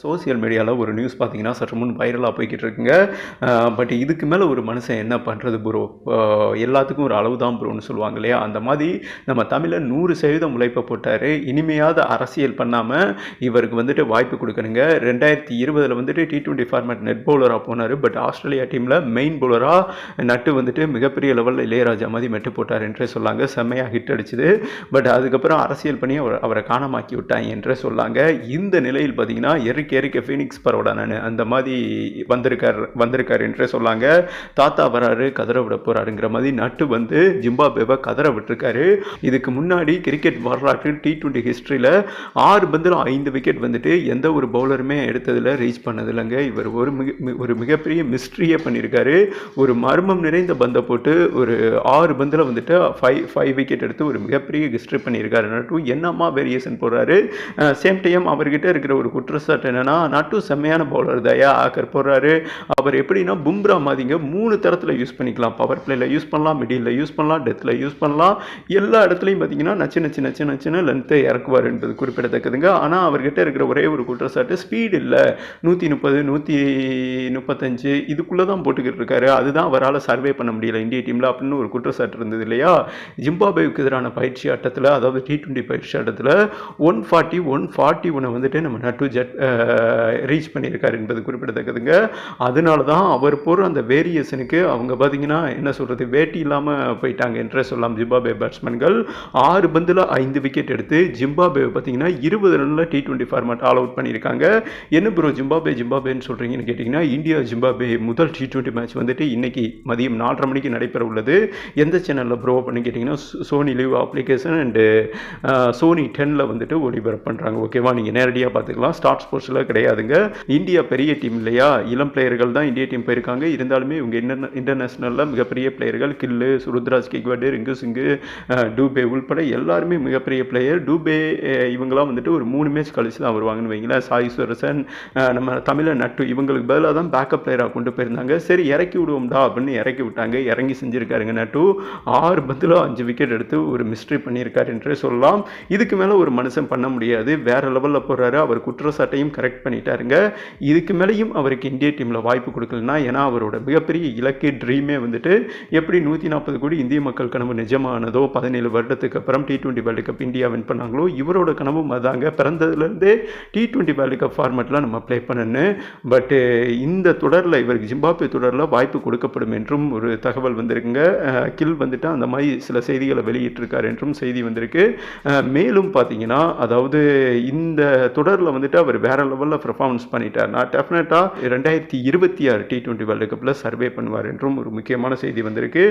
Social மீடியாவில் ஒரு news பார்த்தீங்கன்னா சற்று முன் வைரலாக போய்கிட்டு இருக்குங்க பட் இதுக்கு மேலே ஒரு மனுஷன் என்ன பண்ணுறது ப்ரோ எல்லாத்துக்கும் ஒரு அளவு தான் ப்ரோன்னு சொல்லுவாங்க இல்லையா? அந்த மாதிரி நம்ம தமிழில் நூறு சதவீதம் உழைப்பை போட்டார். இனிமையாவது அரசியல் பண்ணாமல் இவருக்கு வந்துட்டு வாய்ப்பு கொடுக்கணுங்க. ரெண்டாயிரத்தி இருபதில் வந்துட்டு டி டுவெண்ட்டி ஃபார்மேட் நெட் பவுலராக போனார். பட் ஆஸ்திரேலியா டீமில் மெயின் பவுலராக நட்டு வந்துட்டு மிகப்பெரிய லெவலில் இளையராஜா மாதிரி மெட்டு போட்டார் என்றே சொல்லாங்க. செம்மையாக ஹிட் அடிச்சுது. பட் அதுக்கப்புறம் அரசியல் பண்ணி அவர் அவரை காணமாக்கி விட்டாங்க என்றே சொல்லாங்க. இந்த நிலையில் பார்த்தீங்கன்னா எரிக்க எரிக்க ஃபீனிக்ஸ் பரவடா நான் அந்த மாதிரி வந்திருக்கார் வந்திருக்காருன்றே சொல்லாங்க. தாத்தா வராரு கதற விட போறாருங்கிற மாதிரி நட்டு வந்து ஜிம்பாபேவை கதற விட்டுருக்காரு. இதுக்கு முன்னாடி கிரிக்கெட் வரலாற்று டி ட்வெண்ட்டி ஹிஸ்ட்ரியில் ஆறு பந்தில் ஐந்து விக்கெட் வந்துட்டு எந்த ஒரு பவுலருமே எடுத்ததில் ரீச் பண்ணதில்லைங்க. இவர் ஒரு மிக ஒரு மிகப்பெரிய மிஸ்ட்ரியே பண்ணியிருக்காரு ஒரு மர்மம் நிறைந்த பந்தை போட்டு ஒரு ஆறு பந்தில் வந்துட்டு ஃபைவ் ஃபைவ் விக்கெட் எடுத்து ஒரு மிகப்பெரிய ஹிஸ்ட்ரி பண்ணியிருக்காரு நட்டு என்னம்மா வேரியேஷன் போடுறாரு? சேம் டைம் அவர்கிட்ட இருக்கிற ஒரு குற்றச்சாட்டு என்னன்னா நட்டு செம்மையான பவுலர் தயா ஆக்கர் போடுறாரு. அவர் எப்படின்னா பும்ரா மாதிரிங்க மூணு தரத்தில் யூஸ் பண்ணிக்கலாம். பவர் பிளேயில் யூஸ் பண்ணலாம் மிடில் யூஸ் பண்ணலாம் டெத்தில் யூஸ் பண்ணலாம். எல்லா இடத்துலையும் பார்த்தீங்கன்னா நச்சு நச்சு நச்சு நச்சுன்னு லென்த்தை இறக்குவார் என்பது குறிப்பிடத்தக்கதுங்க. ஆனால் அவர்கிட்ட இருக்கிற ஒரே ஒரு குற்றச்சாட்டு ஸ்பீடு இல்லை. நூற்றி முப்பது நூற்றி முப்பத்தஞ்சு இதுக்குள்ளே தான் போட்டுக்கிட்டு இருக்காரு. அதுதான் அவரால் சர்வே பண்ண முடியல. இந்திய டீமில் அப்படின்னு ஒரு குற்றச்சாட்டு இருந்தது இல்லையா? ஜிம்பாபேவுக்கு எதிரான பயிற்சி ஆட்டத்தில் அதாவது டி ட்வெண்ட்டி பயிற்சி ஆட்டத்தில் ஒன் ஃபார்ட்டி ஒன் ஃபார்ட்டி ஒன்னை வந்துட்டு நம்ம நட்டு ஜெட் ரீச் பண்ணியிருக்கார் என்பது குறிப்பிடத்தக்கதுங்க. அதனால தான் அவர் போகிற அந்த வேரியேஷனுக்கு அவங்க பார்த்தீங்கன்னா என்ன சொல்கிறது வேட்டி இல்லாமல் போயிட்டாங்க என்று சொல்லலாம் ஜிம்பாபே பேட்ஸ்மேன்கள் ஆறு பந்தில் ஐந்து விக்கெட் எடுத்து ஜிம்பாபே பார்த்தீங்கன்னா இருபது Ranil T twenty format all out பண்ணியிருக்காங்க. என்ன ப்ரோ ஜிம்பாபே ஜிம்பாபேன்னு சொல்கிறீங்கன்னு கேட்டிங்கன்னா இந்தியா ஜிம்பாபே முதல் டி டுவெண்ட்டி மேட்ச் வந்துட்டு இன்றைக்கி மதியம் நாலரை மணிக்கு நடைபெற உள்ளது. எந்த சேனலில் ப்ரோ பண்ணி கேட்டிங்கன்னா Sony LIV application and Sony டென்னில் வந்துட்டு ஒளிபரப்பு பண்ணுறாங்க ஓகேவா நீங்கள் நேரடியாக பார்த்துக்கலாம் ஸ்டார்ட் ஸ்போர்ட்ஸ் ஸ்போர்ட்ஸில் கிடையாதுங்க. இந்தியா பெரிய டீம் இல்லையா? இளம் பிளேயர்கள் தான் இந்திய டீம் போயிருக்காங்க. இருந்தாலுமே இவங்க இன்டர் இன்டர்நேஷ்னலில் மிகப்பெரிய பிளேயர்கள் கில்லு சுருத்ராஜ் கிக்வாடு ரிங்கு சிங்கு டூபே உள்பட எல்லாருமே மிகப்பெரிய பிளேயர் டூபே இவங்களாம் வந்துட்டு ஒரு மூணு மேட்ச் கழிச்சு தான் வருவாங்கன்னு வைங்களேன். சாய் சுரசன் நம்ம தமிழ நட்டு இவங்களுக்கு பதிலாக தான் பேக்கப் பிளேயராக கொண்டு போயிருந்தாங்க. சரி இறக்கி விடுவோம்டா அப்படின்னு இறக்கி விட்டாங்க. இறங்கி செஞ்சிருக்காருங்க நட்டு. ஆறு பந்தில் அஞ்சு விக்கெட் எடுத்து ஒரு மிஸ்ட்ரி பண்ணியிருக்காரு என்று சொல்லலாம். இதுக்கு மேலே ஒரு மனுஷன் பண்ண முடியாது. வேற லெவலில் போகிறாரு அவர் குற்றச்சாட்டையும் கரெக்ட் பண்ணிட்டாருங்க. இதுக்கு மேலேயும் அவருக்கு இந்திய டீமில் வாய்ப்பு கொடுக்கலனா ஏன்னா அவரோட மிகப்பெரிய இலக்கு ட்ரீமே வந்துட்டு எப்படி நூற்றி நாற்பது கோடி இந்திய மக்கள் கனவு நிஜமானதோ பதினேழு வருடத்துக்கு அப்புறம் T twenty world cup India win பண்ணாங்களோ இவரோட கனவும் அதாங்க. பிறந்ததுலேருந்தே டி டுவெண்ட்டி வேர்ல்டு கப் ஃபார்மேட்டில் நம்ம ப்ளே பண்ணணும். பட்டு இந்த தொடரில் இவருக்கு ஜிம்பாப்வே தொடரில் வாய்ப்பு கொடுக்கப்படும் என்றும் ஒரு தகவல் வந்திருக்குங்க. கில் வந்துட்டு அந்த மாதிரி சில செய்திகளை வெளியிட்டிருக்கார் என்றும் செய்தி வந்திருக்கு. மேலும் பார்த்தீங்கன்னா அதாவது இந்த தொடரில் வந்துட்டு அவர் வேற லெவலில் பெர்ஃபார்மன்ஸ் பண்ணிட்டார் நான் டெஃபினட்டாக ரெண்டாயிரத்தி இருபத்தி ஆறு டி டுவெண்ட்டி வேர்ல்டு கப்பில் சர்வே பண்ணுவார் என்றும் ஒரு முக்கியமான செய்தி வந்திருக்கு.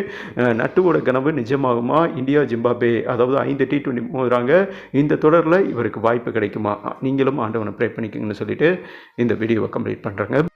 நட்டுவோட கனவு நிஜமாகுமா? இந்தியா ஜிம்பாபே அதாவது ஐந்து டி டுவெண்ட்டி போகிறாங்க இந்த தொடரில் இவருக்கு வாய்ப்பு கிடைக்குமா? நீங்களும் ஆண்டவனை ப்ரே பண்ணிக்கோங்கன்னு சொல்லிட்டு இந்த வீடியோவை கம்ப்ளீட் பண்ணுறாங்க